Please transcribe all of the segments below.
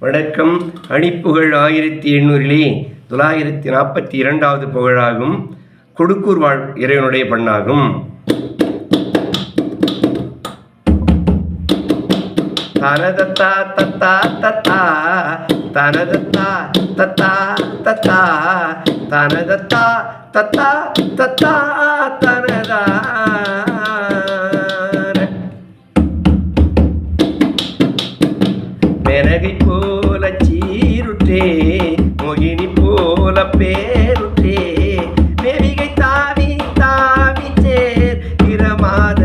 வணக்கம். அணிப்புகழ் ஆயிரத்தி எண்ணூறிலே தொள்ளாயிரத்தி நாற்பத்தி இரண்டாவது புகழாகும். கொடுக்கூர் வாழ் இறைவனுடைய பண்ணாகும். தனதத்தா தத்தா தத்தா. தனதத்தா தத்தா தத்தா. தனதத்தா தத்தா தத்தா. தனதா. அழகை போல சீருற்றே மோகினி போல பேருற்றே. மேவிகை தாவி தாவி சேர் இரமாத.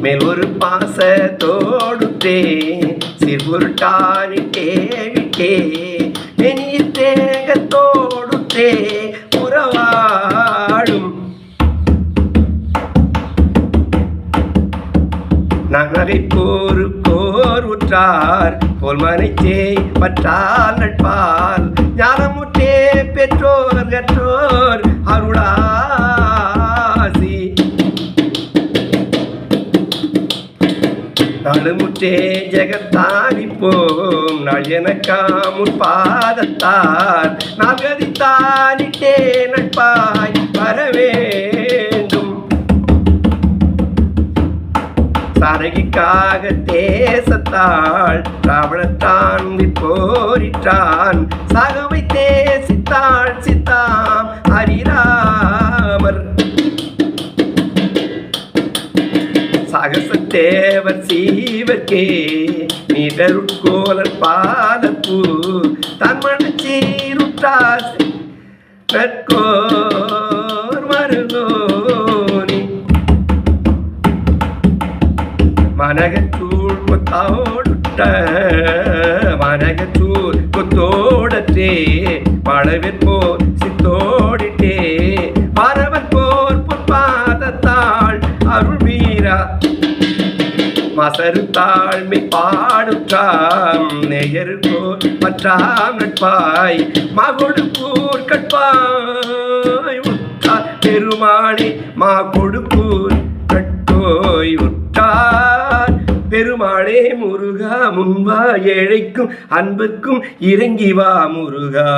மேல் ஒரு பாச தோடுத்தே சிறுபுருட்டானிட்டே விட்டே மெனிய நகரை கோரு கோர் உற்றார் போல் மனைச்சே பற்றால் நட்பால். ஞானமுற்றே பெற்றோர் கற்றோர் அருளாசி. நடுமுற்றே ஜெகத்தானிப்போம் நாள் எனக்காமுன் பாதத்தார். நகதித்தானிட்டே நட்பாய் வரவே தரகிக்காக தேசத்தாள் ராவணத்தான் போரிட்டான் சகவை தேசித்தாள் சித்தாம் ஹரிராமர். சகசத்தேவர் சீவர்க்கே நீடருட்கோலர் பாலப்பூ தன்மண சீருட்டாஸ் நற்கோ மனகத்தூள் கொத்தோடுட்ட கொத்தோடத்தே கொத்தோடற்றே மழவிற்போர் சித்தோடிட்டே பரவன் போர் பொற்பாதத்தாள் அருள் வீரா. மசரு தாழ்மை பாடுற்றாம் நெயருக்கோர் மற்றாம் நட்பாய் மகொடு கூர் கட்பாய் உற்றார் பெருமாளே மா கொடுக்கூர் முருகா முன்பா ஏழைக்கும் அன்புக்கும் இறங்கி வா முருகா.